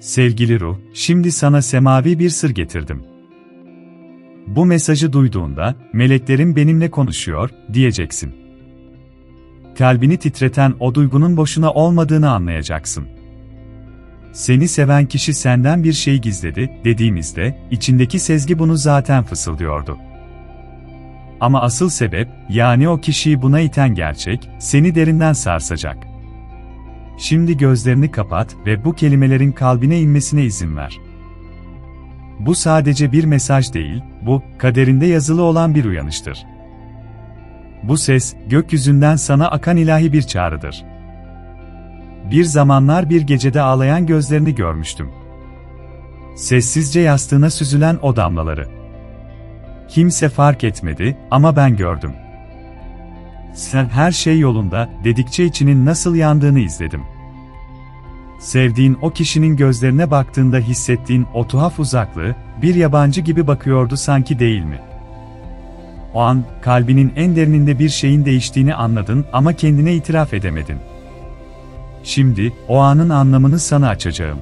Sevgili ruh, şimdi sana semavi bir sır getirdim. Bu mesajı duyduğunda, meleklerim benimle konuşuyor, diyeceksin. Kalbini titreten o duygunun boşuna olmadığını anlayacaksın. Seni seven kişi senden bir şey gizledi, dediğimizde, içindeki sezgi bunu zaten fısıldıyordu. Ama asıl sebep, yani o kişiyi buna iten gerçek, seni derinden sarsacak. Şimdi gözlerini kapat ve bu kelimelerin kalbine inmesine izin ver. Bu sadece bir mesaj değil, bu, kaderinde yazılı olan bir uyanıştır. Bu ses, gökyüzünden sana akan ilahi bir çağrıdır. Bir zamanlar bir gecede ağlayan gözlerini görmüştüm. Sessizce yastığına süzülen o damlaları. Kimse fark etmedi ama ben gördüm. Sen her şey yolunda dedikçe içinin nasıl yandığını izledim. Sevdiğin o kişinin gözlerine baktığında hissettiğin o tuhaf uzaklığı, bir yabancı gibi bakıyordu sanki değil mi? O an, kalbinin en derininde bir şeyin değiştiğini anladın ama kendine itiraf edemedin. Şimdi, o anın anlamını sana açacağım.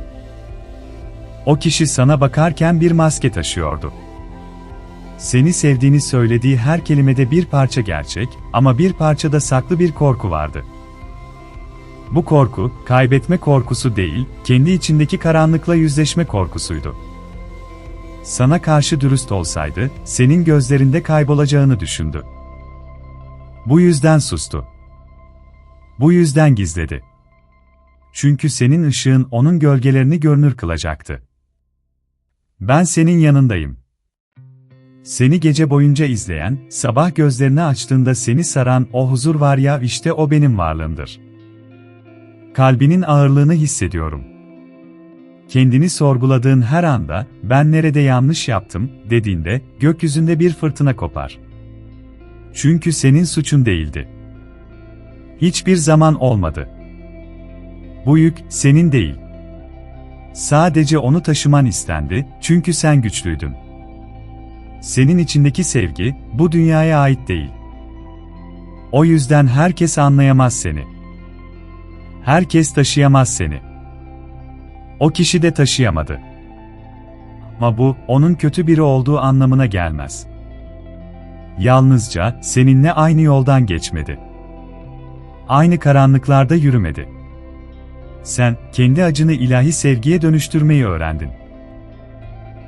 O kişi sana bakarken bir maske taşıyordu. Seni sevdiğini söylediği her kelimede bir parça gerçek ama bir parçada saklı bir korku vardı. Bu korku, kaybetme korkusu değil, kendi içindeki karanlıkla yüzleşme korkusuydu. Sana karşı dürüst olsaydı, senin gözlerinde kaybolacağını düşündü. Bu yüzden sustu. Bu yüzden gizledi. Çünkü senin ışığın onun gölgelerini görünür kılacaktı. Ben senin yanındayım. Seni gece boyunca izleyen, sabah gözlerini açtığında seni saran o huzur var ya işte o benim varlığımdır. Kalbinin ağırlığını hissediyorum. Kendini sorguladığın her anda, ben nerede yanlış yaptım, dediğinde, gökyüzünde bir fırtına kopar. Çünkü senin suçun değildi. Hiçbir zaman olmadı. Bu yük, senin değil. Sadece onu taşıman istendi, çünkü sen güçlüydün. Senin içindeki sevgi, bu dünyaya ait değil. O yüzden herkes anlayamaz seni. Herkes taşıyamaz seni. O kişi de taşıyamadı. Ama bu, onun kötü biri olduğu anlamına gelmez. Yalnızca, seninle aynı yoldan geçmedi. Aynı karanlıklarda yürümedi. Sen, kendi acını ilahi sevgiye dönüştürmeyi öğrendin.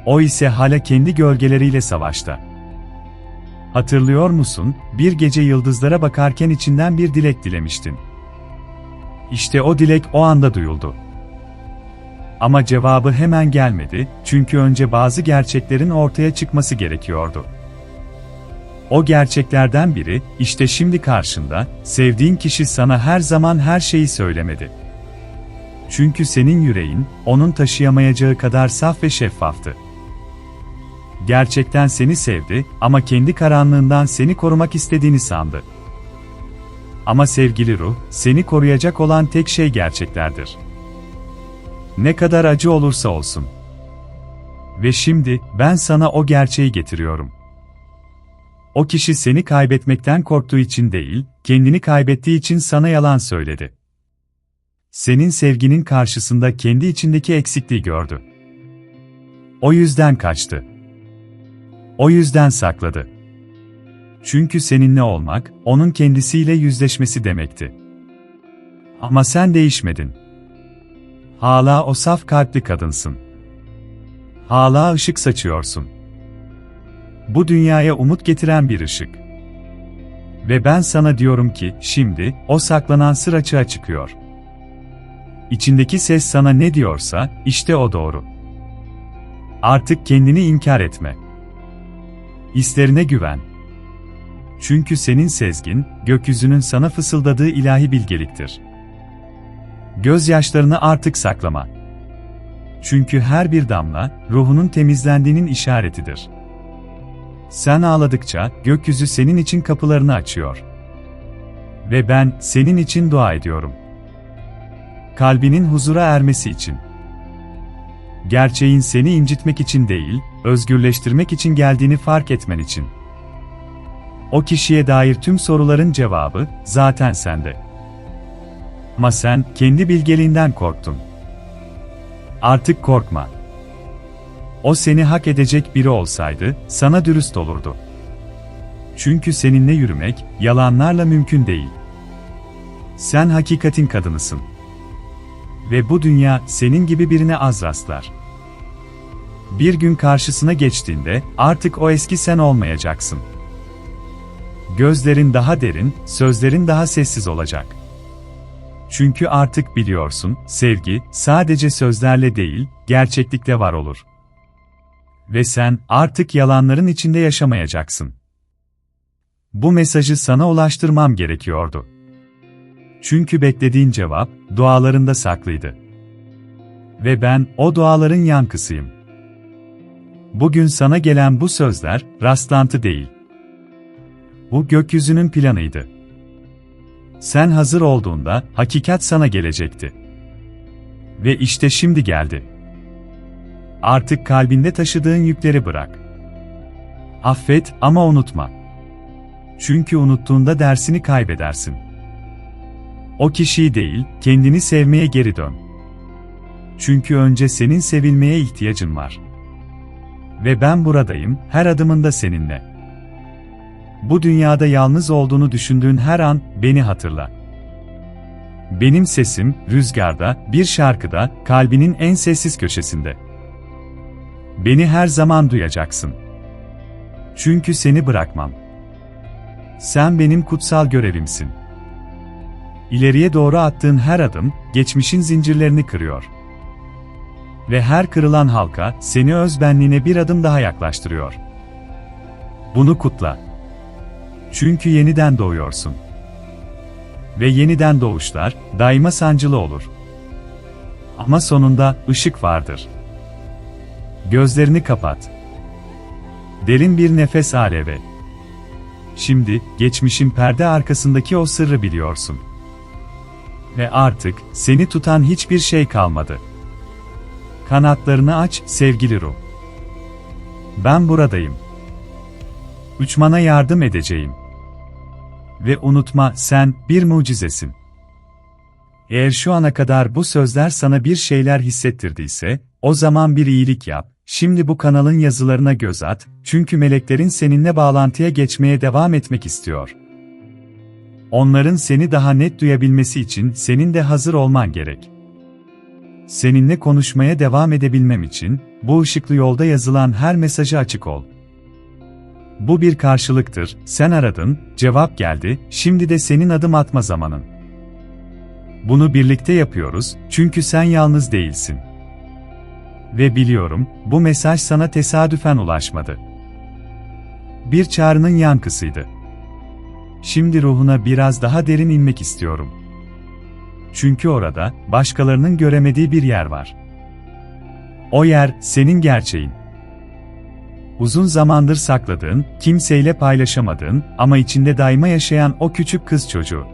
O ise hala kendi gölgeleriyle savaşta. Hatırlıyor musun, bir gece yıldızlara bakarken içinden bir dilek dilemiştin. İşte o dilek o anda duyuldu. Ama cevabı hemen gelmedi, çünkü önce bazı gerçeklerin ortaya çıkması gerekiyordu. O gerçeklerden biri, işte şimdi karşında, sevdiğin kişi sana her zaman her şeyi söylemedi. Çünkü senin yüreğin, onun taşıyamayacağı kadar saf ve şeffaftı. Gerçekten seni sevdi ama kendi karanlığından seni korumak istediğini sandı. Ama sevgili ruh, seni koruyacak olan tek şey gerçeklerdir. Ne kadar acı olursa olsun. Ve şimdi, ben sana o gerçeği getiriyorum. O kişi seni kaybetmekten korktuğu için değil, kendini kaybettiği için sana yalan söyledi. Senin sevginin karşısında kendi içindeki eksikliği gördü. O yüzden kaçtı. O yüzden sakladı. Çünkü seninle olmak, onun kendisiyle yüzleşmesi demekti. Ama sen değişmedin. Hala o saf kalpli kadınsın. Hala ışık saçıyorsun. Bu dünyaya umut getiren bir ışık. Ve ben sana diyorum ki, şimdi, o saklanan sır açığa çıkıyor. İçindeki ses sana ne diyorsa, işte o doğru. Artık kendini inkar etme. Hislerine güven. Çünkü senin sezgin, gökyüzünün sana fısıldadığı ilahi bilgeliktir. Gözyaşlarını artık saklama. Çünkü her bir damla, ruhunun temizlendiğinin işaretidir. Sen ağladıkça, gökyüzü senin için kapılarını açıyor. Ve ben, senin için dua ediyorum. Kalbinin huzura ermesi için. Gerçeğin seni incitmek için değil, özgürleştirmek için geldiğini fark etmen için. O kişiye dair tüm soruların cevabı zaten sende. Ama sen kendi bilgeliğinden korktun. Artık korkma. O seni hak edecek biri olsaydı, sana dürüst olurdu. Çünkü seninle yürümek, yalanlarla mümkün değil. Sen hakikatin kadınısın. Ve bu dünya, senin gibi birine az rastlar. Bir gün karşısına geçtiğinde, artık o eski sen olmayacaksın. Gözlerin daha derin, sözlerin daha sessiz olacak. Çünkü artık biliyorsun, sevgi, sadece sözlerle değil, gerçeklikte var olur. Ve sen, artık yalanların içinde yaşamayacaksın. Bu mesajı sana ulaştırmam gerekiyordu. Çünkü beklediğin cevap, dualarında saklıydı. Ve ben, o duaların yankısıyım. Bugün sana gelen bu sözler, rastlantı değil. Bu gökyüzünün planıydı. Sen hazır olduğunda, hakikat sana gelecekti. Ve işte şimdi geldi. Artık kalbinde taşıdığın yükleri bırak. Affet ama unutma. Çünkü unuttuğunda dersini kaybedersin. O kişiyi değil, kendini sevmeye geri dön. Çünkü önce senin sevilmeye ihtiyacın var. Ve ben buradayım, her adımında seninle. Bu dünyada yalnız olduğunu düşündüğün her an, beni hatırla. Benim sesim, rüzgarda, bir şarkıda, kalbinin en sessiz köşesinde. Beni her zaman duyacaksın. Çünkü seni bırakmam. Sen benim kutsal görevimsin. İleriye doğru attığın her adım, geçmişin zincirlerini kırıyor. Ve her kırılan halka, seni özbenliğine bir adım daha yaklaştırıyor. Bunu kutla. Çünkü yeniden doğuyorsun. Ve yeniden doğuşlar, daima sancılı olur. Ama sonunda, ışık vardır. Gözlerini kapat. Derin bir nefes al ve Şimdi, geçmişin perde arkasındaki o sırrı biliyorsun. Ve artık, seni tutan hiçbir şey kalmadı. Kanatlarını aç, sevgili ruh. Ben buradayım. Uçmana yardım edeceğim. Ve unutma, sen bir mucizesin. Eğer şu ana kadar bu sözler sana bir şeyler hissettirdiyse, o zaman bir iyilik yap. Şimdi bu kanalın yazılarına göz at, çünkü meleklerin seninle bağlantıya geçmeye devam etmek istiyor. Onların seni daha net duyabilmesi için senin de hazır olman gerek. Seninle konuşmaya devam edebilmem için, bu ışıklı yolda yazılan her mesajı açık ol. Bu bir karşılıktır, sen aradın, cevap geldi, şimdi de senin adım atma zamanın. Bunu birlikte yapıyoruz, çünkü sen yalnız değilsin. Ve biliyorum, bu mesaj sana tesadüfen ulaşmadı. Bir çağrının yankısıydı. Şimdi ruhuna biraz daha derin inmek istiyorum. Çünkü orada, başkalarının göremediği bir yer var. O yer, senin gerçeğin. Uzun zamandır sakladığın, kimseyle paylaşamadığın ama içinde daima yaşayan o küçük kız çocuğu.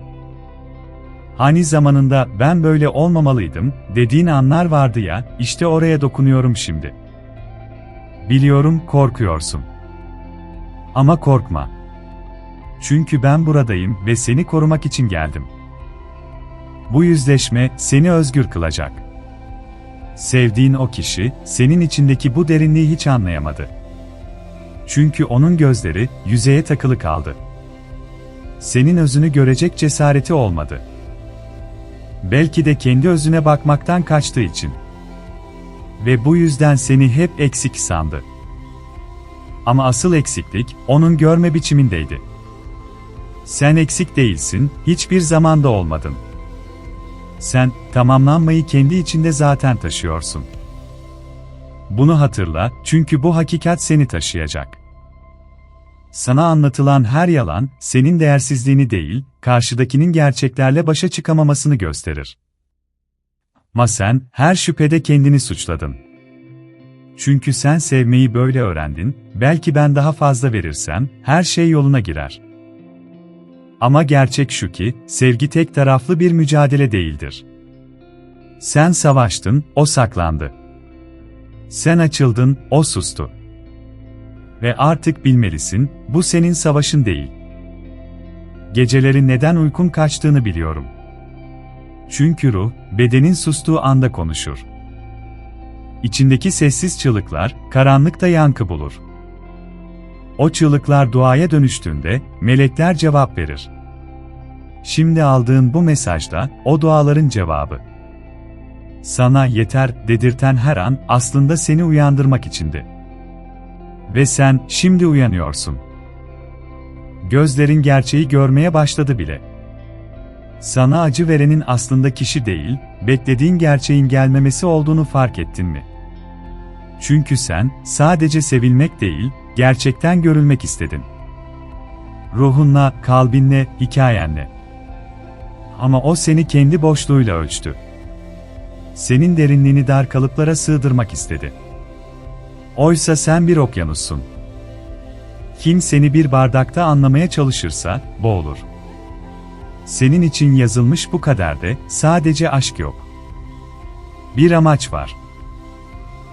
Hani zamanında ben böyle olmamalıydım dediğin anlar vardı ya, işte oraya dokunuyorum şimdi. Biliyorum korkuyorsun. Ama korkma. Çünkü ben buradayım ve seni korumak için geldim. Bu yüzleşme seni özgür kılacak. Sevdiğin o kişi senin içindeki bu derinliği hiç anlayamadı. Çünkü onun gözleri yüzeye takılı kaldı. Senin özünü görecek cesareti olmadı. Belki de kendi özüne bakmaktan kaçtığı için. Ve bu yüzden seni hep eksik sandı. Ama asıl eksiklik onun görme biçimindeydi. Sen eksik değilsin, hiçbir zamanda olmadın. Sen tamamlanmayı kendi içinde zaten taşıyorsun. Bunu hatırla, çünkü bu hakikat seni taşıyacak. Sana anlatılan her yalan, senin değersizliğini değil, karşıdakinin gerçeklerle başa çıkamamasını gösterir. Ama sen, her şüphede kendini suçladın. Çünkü sen sevmeyi böyle öğrendin, belki ben daha fazla verirsem, her şey yoluna girer. Ama gerçek şu ki, sevgi tek taraflı bir mücadele değildir. Sen savaştın, o saklandı. Sen açıldın, o sustu. Ve artık bilmelisin, bu senin savaşın değil. Geceleri neden uykun kaçtığını biliyorum. Çünkü ruh, bedenin sustuğu anda konuşur. içindeki sessiz çığlıklar, karanlıkta yankı bulur. O çığlıklar duaya dönüştüğünde, melekler cevap verir. Şimdi aldığın bu mesajda, o duaların cevabı. Sana yeter dedirten her an aslında seni uyandırmak içindi. Ve sen şimdi uyanıyorsun. Gözlerin gerçeği görmeye başladı bile. Sana acı verenin aslında kişi değil, beklediğin gerçeğin gelmemesi olduğunu fark ettin mi? Çünkü sen sadece sevilmek değil, gerçekten görülmek istedin. Ruhunla, kalbinle, hikayenle. Ama o seni kendi boşluğuyla ölçtü. Senin derinliğini dar kalıplara sığdırmak istedi. Oysa sen bir okyanussun. Kim seni bir bardakta anlamaya çalışırsa, boğulur. Senin için yazılmış bu kaderde sadece aşk yok. Bir amaç var.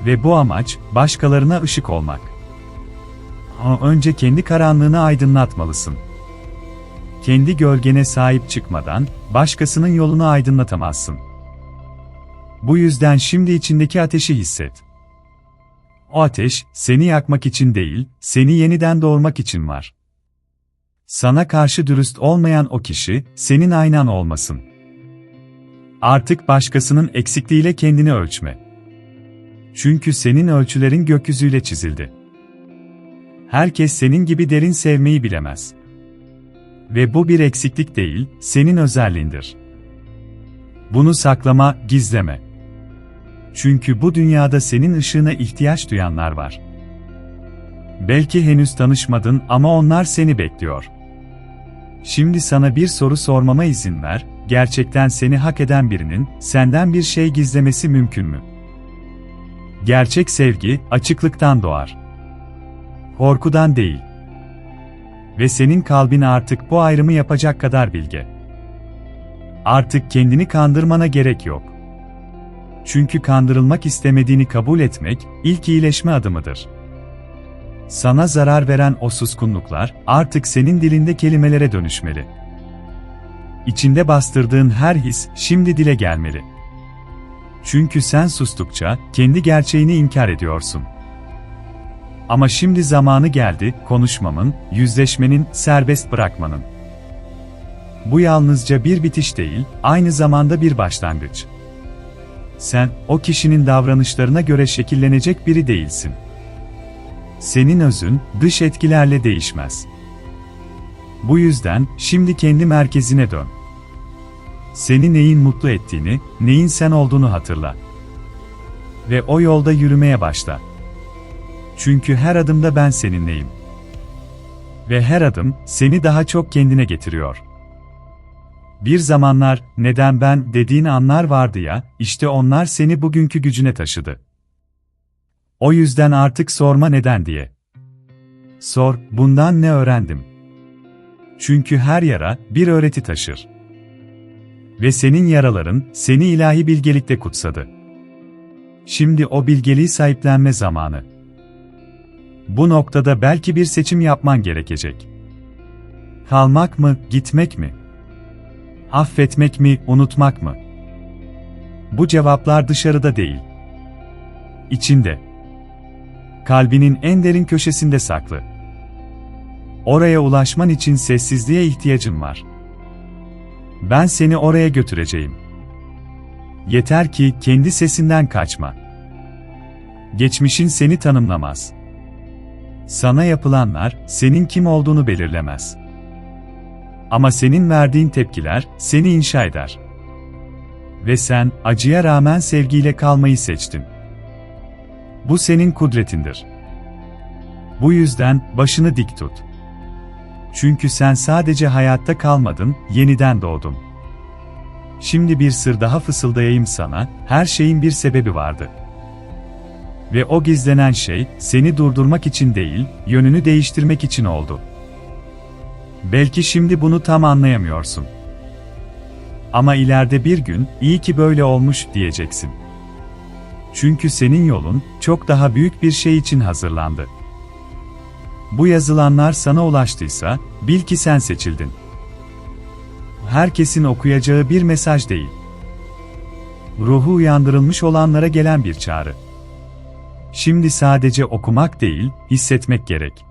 Ve bu amaç, başkalarına ışık olmak. Önce kendi karanlığını aydınlatmalısın. Kendi gölgene sahip çıkmadan, başkasının yolunu aydınlatamazsın. Bu yüzden şimdi içindeki ateşi hisset. O ateş, seni yakmak için değil, seni yeniden doğurmak için var. Sana karşı dürüst olmayan o kişi, senin aynan olmasın. Artık başkasının eksikliğiyle kendini ölçme. Çünkü senin ölçülerin gökyüzüyle çizildi. Herkes senin gibi derin sevmeyi bilemez. Ve bu bir eksiklik değil, senin özelliğindir. Bunu saklama, gizleme. Çünkü bu dünyada senin ışığına ihtiyaç duyanlar var. Belki henüz tanışmadın ama onlar seni bekliyor. Şimdi sana bir soru sormama izin ver, gerçekten seni hak eden birinin senden bir şey gizlemesi mümkün mü? Gerçek sevgi açıklıktan doğar. Korkudan değil. Ve senin kalbin artık bu ayrımı yapacak kadar bilge. Artık kendini kandırmana gerek yok. Çünkü kandırılmak istemediğini kabul etmek ilk iyileşme adımıdır. Sana zarar veren o suskunluklar artık senin dilinde kelimelere dönüşmeli. İçinde bastırdığın her his şimdi dile gelmeli. Çünkü sen sustukça kendi gerçeğini inkar ediyorsun. Ama şimdi zamanı geldi konuşmamın, yüzleşmenin, serbest bırakmanın. Bu yalnızca bir bitiş değil, aynı zamanda bir başlangıç. Sen o kişinin davranışlarına göre şekillenecek biri değilsin. Senin özün dış etkilerle değişmez. Bu yüzden şimdi kendi merkezine dön. Seni neyin mutlu ettiğini, neyin sen olduğunu hatırla. Ve o yolda yürümeye başla. Çünkü her adımda ben seninleyim. Ve her adım seni daha çok kendine getiriyor. Bir zamanlar neden ben dediğin anlar vardı ya, işte onlar seni bugünkü gücüne taşıdı. O yüzden artık sorma neden diye. Sor, bundan ne öğrendim? Çünkü her yara bir öğreti taşır. Ve senin yaraların seni ilahi bilgelikte kutsadı. Şimdi o bilgeliği sahiplenme zamanı. Bu noktada belki bir seçim yapman gerekecek. Kalmak mı, gitmek mi? Affetmek mi, unutmak mı? Bu cevaplar dışarıda değil. İçinde. Kalbinin en derin köşesinde saklı. Oraya ulaşman için sessizliğe ihtiyacın var. Ben seni oraya götüreceğim. Yeter ki kendi sesinden kaçma. Geçmişin seni tanımlamaz. Sana yapılanlar senin kim olduğunu belirlemez. Ama senin verdiğin tepkiler seni inşa eder. Ve sen acıya rağmen sevgiyle kalmayı seçtin. Bu senin kudretindir. Bu yüzden başını dik tut. Çünkü sen sadece hayatta kalmadın, yeniden doğdun. Şimdi bir sır daha fısıldayayım sana, her şeyin bir sebebi vardı. Ve o gizlenen şey, seni durdurmak için değil, yönünü değiştirmek için oldu. Belki şimdi bunu tam anlayamıyorsun. Ama ileride bir gün, iyi ki böyle olmuş diyeceksin. Çünkü senin yolun, çok daha büyük bir şey için hazırlandı. Bu yazılanlar sana ulaştıysa, bil ki sen seçildin. Herkesin okuyacağı bir mesaj değil. Ruhu uyandırılmış olanlara gelen bir çağrı. Şimdi sadece okumak değil, hissetmek gerek.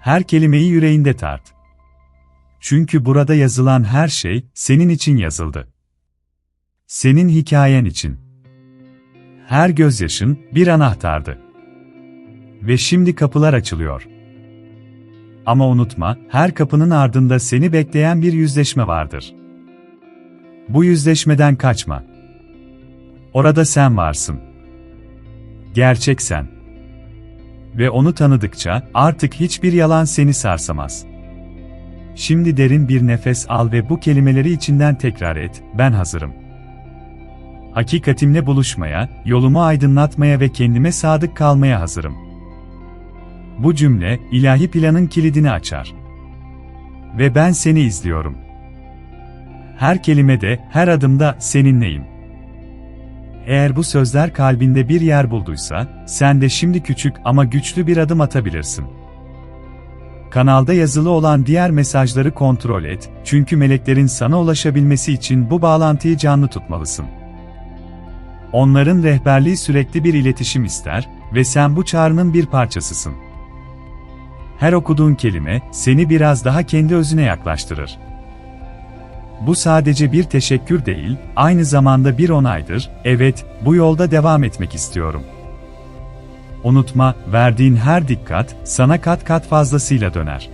Her kelimeyi yüreğinde tart. Çünkü burada yazılan her şey senin için yazıldı. Senin hikayen için. Her gözyaşın bir anahtardı. Ve şimdi kapılar açılıyor. Ama unutma, her kapının ardında seni bekleyen bir yüzleşme vardır. Bu yüzleşmeden kaçma. Orada sen varsın. Gerçek. Ve onu tanıdıkça artık hiçbir yalan seni sarsamaz. Şimdi derin bir nefes al ve bu kelimeleri içinden tekrar et. Ben hazırım. Hakikatimle buluşmaya, yolumu aydınlatmaya ve kendime sadık kalmaya hazırım. Bu cümle ilahi planın kilidini açar. Ve ben seni izliyorum. Her kelimede, her adımda seninleyim. Eğer bu sözler kalbinde bir yer bulduysa, sen de şimdi küçük ama güçlü bir adım atabilirsin. Kanalda yazılı olan diğer mesajları kontrol et, çünkü meleklerin sana ulaşabilmesi için bu bağlantıyı canlı tutmalısın. Onların rehberliği sürekli bir iletişim ister ve sen bu çağrının bir parçasısın. Her okuduğun kelime seni biraz daha kendi özüne yaklaştırır. Bu sadece bir teşekkür değil, aynı zamanda bir onaydır. Evet, bu yolda devam etmek istiyorum. Unutma, verdiğin her dikkat sana kat kat fazlasıyla döner.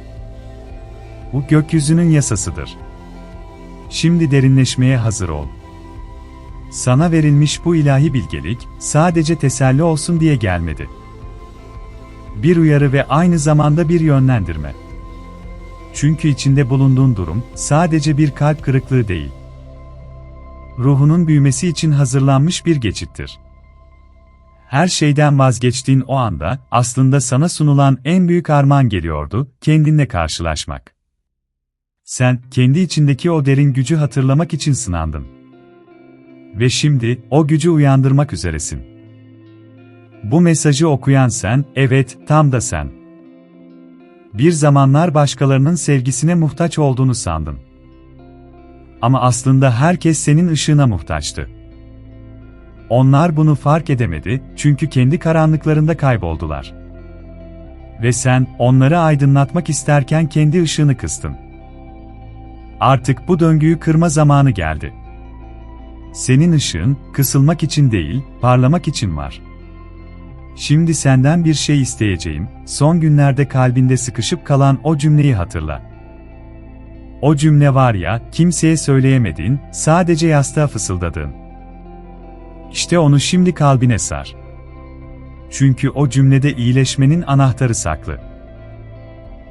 Bu gökyüzünün yasasıdır. Şimdi derinleşmeye hazır ol. Sana verilmiş bu ilahi bilgelik sadece teselli olsun diye gelmedi. Bir uyarı ve aynı zamanda bir yönlendirme. Çünkü içinde bulunduğun durum sadece bir kalp kırıklığı değil. Ruhunun büyümesi için hazırlanmış bir geçittir. Her şeyden vazgeçtiğin o anda aslında sana sunulan en büyük armağan geliyordu, kendinle karşılaşmak. Sen kendi içindeki o derin gücü hatırlamak için sınandın. Ve şimdi o gücü uyandırmak üzeresin. Bu mesajı okuyan sen, evet, tam da sen. Bir zamanlar başkalarının sevgisine muhtaç olduğunu sandın. Ama aslında herkes senin ışığına muhtaçtı. Onlar bunu fark edemedi çünkü kendi karanlıklarında kayboldular. Ve sen onları aydınlatmak isterken kendi ışığını kıstın. Artık bu döngüyü kırma zamanı geldi. Senin ışığın kısılmak için değil, parlamak için var. Şimdi senden bir şey isteyeceğim. Son günlerde kalbinde sıkışıp kalan o cümleyi hatırla. O cümle var ya, kimseye söyleyemedin, sadece yastığa fısıldadın. İşte onu şimdi kalbine sar. Çünkü o cümlede iyileşmenin anahtarı saklı.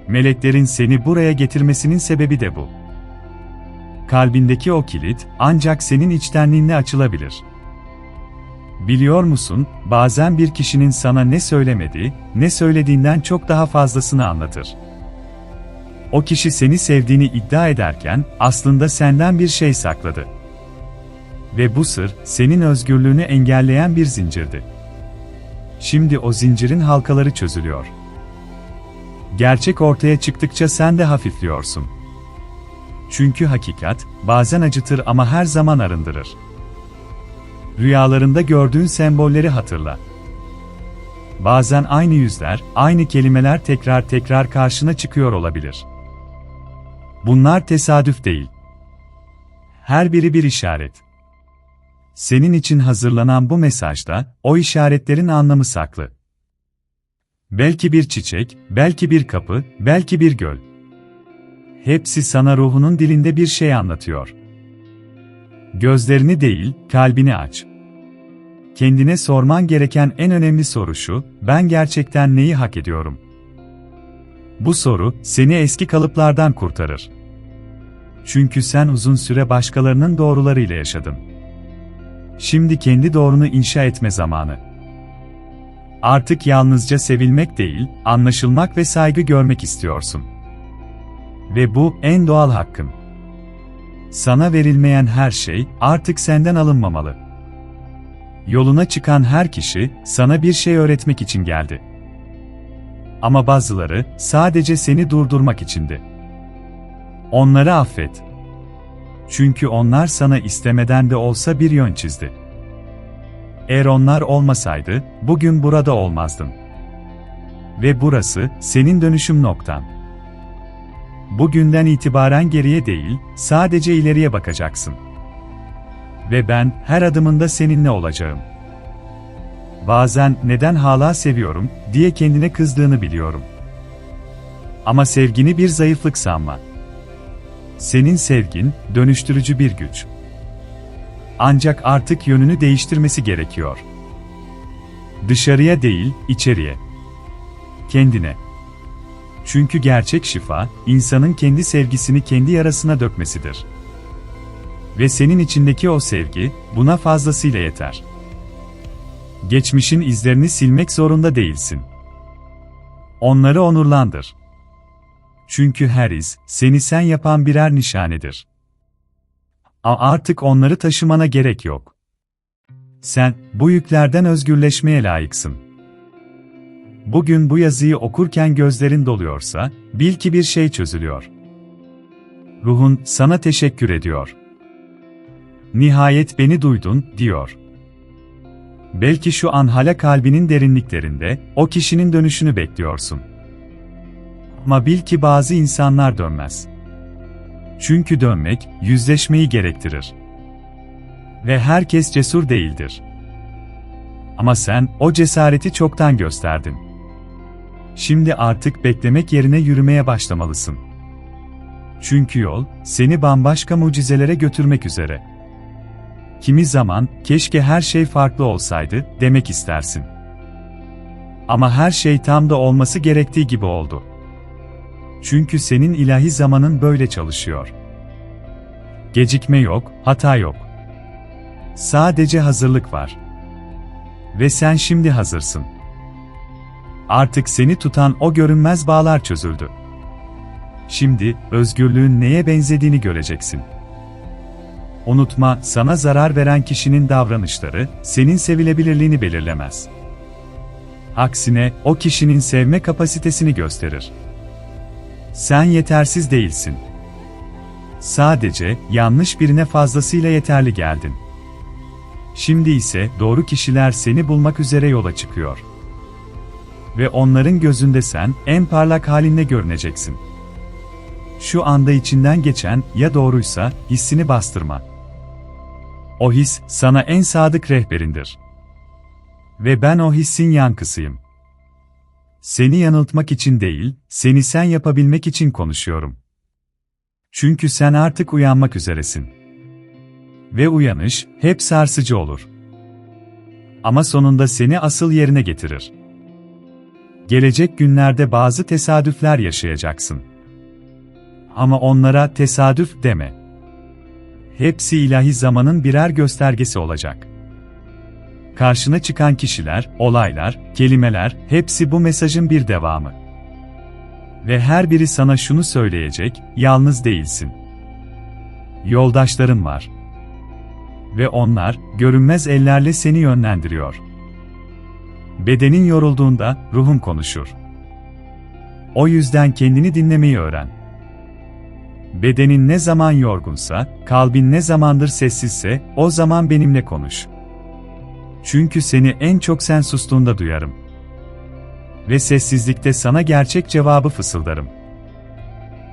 Meleklerin seni buraya getirmesinin sebebi de bu. Kalbindeki o kilit ancak senin içtenliğinle açılabilir. Biliyor musun, bazen bir kişinin sana ne söylemediği, ne söylediğinden çok daha fazlasını anlatır. O kişi seni sevdiğini iddia ederken aslında senden bir şey sakladı. Ve bu sır senin özgürlüğünü engelleyen bir zincirdi. Şimdi o zincirin halkaları çözülüyor. Gerçek ortaya çıktıkça sen de hafifliyorsun. Çünkü hakikat bazen acıtır ama her zaman arındırır. Rüyalarında gördüğün sembolleri hatırla. Bazen aynı yüzler, aynı kelimeler tekrar tekrar karşına çıkıyor olabilir. Bunlar tesadüf değil. Her biri bir işaret. Senin için hazırlanan bu mesajda o işaretlerin anlamı saklı. Belki bir çiçek, belki bir kapı, belki bir göl. Hepsi sana ruhunun dilinde bir şey anlatıyor. Gözlerini değil, kalbini aç. Kendine sorman gereken en önemli soru şu, ben gerçekten neyi hak ediyorum? Bu soru, seni eski kalıplardan kurtarır. Çünkü sen uzun süre başkalarının doğrularıyla yaşadın. Şimdi kendi doğrunu inşa etme zamanı. Artık yalnızca sevilmek değil, anlaşılmak ve saygı görmek istiyorsun. Ve bu en doğal hakkın. Sana verilmeyen her şey artık senden alınmamalı. Yoluna çıkan her kişi sana bir şey öğretmek için geldi. Ama bazıları sadece seni durdurmak içindi. Onları affet. Çünkü onlar sana istemeden de olsa bir yön çizdi. Eğer onlar olmasaydı, bugün burada olmazdın. Ve burası, senin dönüşüm noktan. Bugünden itibaren geriye değil, sadece ileriye bakacaksın. Ve ben, her adımında seninle olacağım. Bazen, neden hala seviyorum, diye kendine kızdığını biliyorum. Ama sevgini bir zayıflık sanma. Senin sevgin, dönüştürücü bir güç. Ancak artık yönünü değiştirmesi gerekiyor. Dışarıya değil, içeriye. Kendine. Çünkü gerçek şifa, insanın kendi sevgisini kendi yarasına dökmesidir. Ve senin içindeki o sevgi, buna fazlasıyla yeter. Geçmişin izlerini silmek zorunda değilsin. Onları onurlandır. Çünkü her iz, seni sen yapan birer nişanedir. A artık onları taşımana gerek yok. Sen, bu yüklerden özgürleşmeye layıksın. Bugün bu yazıyı okurken gözlerin doluyorsa, bil ki bir şey çözülüyor. Ruhun, sana teşekkür ediyor. Nihayet beni duydun, diyor. Belki şu an hala kalbinin derinliklerinde, o kişinin dönüşünü bekliyorsun. Ama bil ki bazı insanlar dönmez. Çünkü dönmek, yüzleşmeyi gerektirir. Ve herkes cesur değildir. Ama sen, o cesareti çoktan gösterdin. Şimdi artık beklemek yerine yürümeye başlamalısın. Çünkü yol, seni bambaşka mucizelere götürmek üzere. Kimi zaman, keşke her şey farklı olsaydı, demek istersin. Ama her şey tam da olması gerektiği gibi oldu. Çünkü senin ilahi zamanın böyle çalışıyor. Gecikme yok, hata yok. Sadece hazırlık var. Ve sen şimdi hazırsın. Artık seni tutan o görünmez bağlar çözüldü. Şimdi özgürlüğün neye benzediğini göreceksin. Unutma, sana zarar veren kişinin davranışları senin sevilebilirliğini belirlemez. Aksine o kişinin sevme kapasitesini gösterir. Sen yetersiz değilsin. Sadece yanlış birine fazlasıyla yeterli geldin. Şimdi ise doğru kişiler seni bulmak üzere yola çıkıyor. Ve onların gözünde sen en parlak halinle görüneceksin. Şu anda içinden geçen ya doğruysa hissini bastırma. O his sana en sadık rehberindir. Ve ben o hissin yankısıyım. Seni yanıltmak için değil, seni sen yapabilmek için konuşuyorum. Çünkü sen artık uyanmak üzeresin. Ve uyanış hep sarsıcı olur. Ama sonunda seni asıl yerine getirir. Gelecek günlerde bazı tesadüfler yaşayacaksın. Ama onlara tesadüf deme. Hepsi ilahi zamanın birer göstergesi olacak. Karşına çıkan kişiler, olaylar, kelimeler, hepsi bu mesajın bir devamı. Ve her biri sana şunu söyleyecek, yalnız değilsin. Yoldaşların var. Ve onlar, görünmez ellerle seni yönlendiriyor. Bedenin yorulduğunda, ruhun konuşur. O yüzden kendini dinlemeyi öğren. Bedenin ne zaman yorgunsa, kalbin ne zamandır sessizse, o zaman benimle konuş. Çünkü seni en çok sen sustuğunda duyarım. Ve sessizlikte sana gerçek cevabı fısıldarım.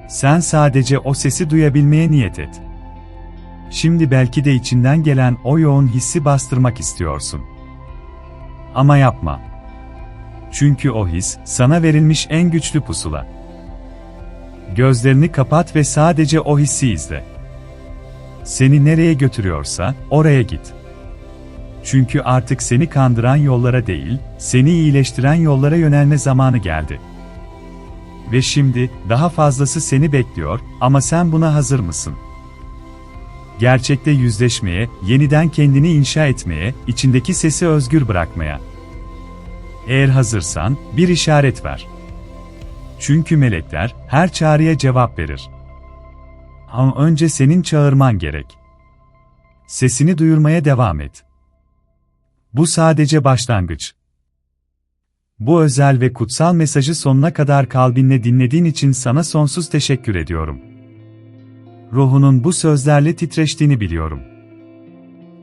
Sen sadece o sesi duyabilmeye niyet et. Şimdi belki de içinden gelen o yoğun hissi bastırmak istiyorsun. Ama yapma. Çünkü o his, sana verilmiş en güçlü pusula. Gözlerini kapat ve sadece o hissi izle. Seni nereye götürüyorsa, oraya git. Çünkü artık seni kandıran yollara değil, seni iyileştiren yollara yönelme zamanı geldi. Ve şimdi, daha fazlası seni bekliyor, ama sen buna hazır mısın? Gerçekte yüzleşmeye, yeniden kendini inşa etmeye, içindeki sesi özgür bırakmaya. Eğer hazırsan, bir işaret ver. Çünkü melekler, her çağrıya cevap verir. Ama önce senin çağırman gerek. Sesini duyurmaya devam et. Bu sadece başlangıç. Bu özel ve kutsal mesajı sonuna kadar kalbinle dinlediğin için sana sonsuz teşekkür ediyorum. Ruhunun bu sözlerle titreştiğini biliyorum.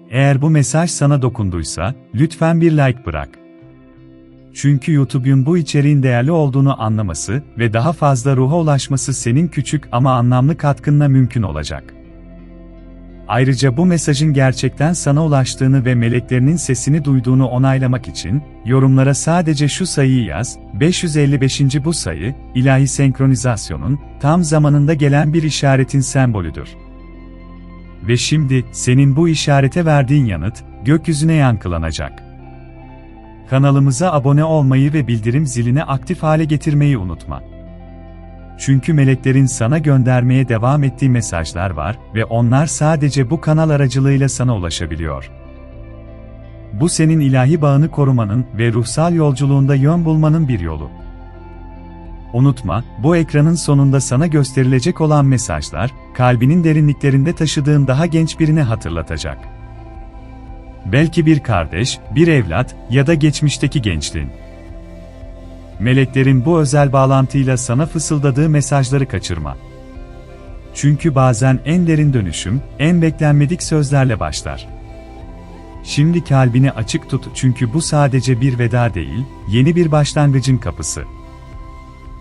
Eğer bu mesaj sana dokunduysa, lütfen bir like bırak. Çünkü YouTube'un bu içeriğin değerli olduğunu anlaması ve daha fazla ruha ulaşması senin küçük ama anlamlı katkınla mümkün olacak. Ayrıca bu mesajın gerçekten sana ulaştığını ve meleklerinin sesini duyduğunu onaylamak için, yorumlara sadece şu sayıyı yaz, 555. bu sayı, ilahi senkronizasyonun, tam zamanında gelen bir işaretin sembolüdür. Ve şimdi, senin bu işarete verdiğin yanıt, gökyüzüne yankılanacak. Kanalımıza abone olmayı ve bildirim zilini aktif hale getirmeyi unutma. Çünkü meleklerin sana göndermeye devam ettiği mesajlar var ve onlar sadece bu kanal aracılığıyla sana ulaşabiliyor. Bu senin ilahi bağını korumanın ve ruhsal yolculuğunda yön bulmanın bir yolu. Unutma, bu ekranın sonunda sana gösterilecek olan mesajlar, kalbinin derinliklerinde taşıdığın daha genç birini hatırlatacak. Belki bir kardeş, bir evlat ya da geçmişteki gençliğin. Meleklerin bu özel bağlantıyla sana fısıldadığı mesajları kaçırma. Çünkü bazen en derin dönüşüm, en beklenmedik sözlerle başlar. Şimdi kalbini açık tut çünkü bu sadece bir veda değil, yeni bir başlangıcın kapısı.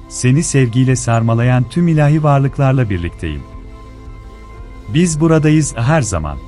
Seni sevgiyle sarmalayan tüm ilahi varlıklarla birlikteyim. Biz buradayız her zaman.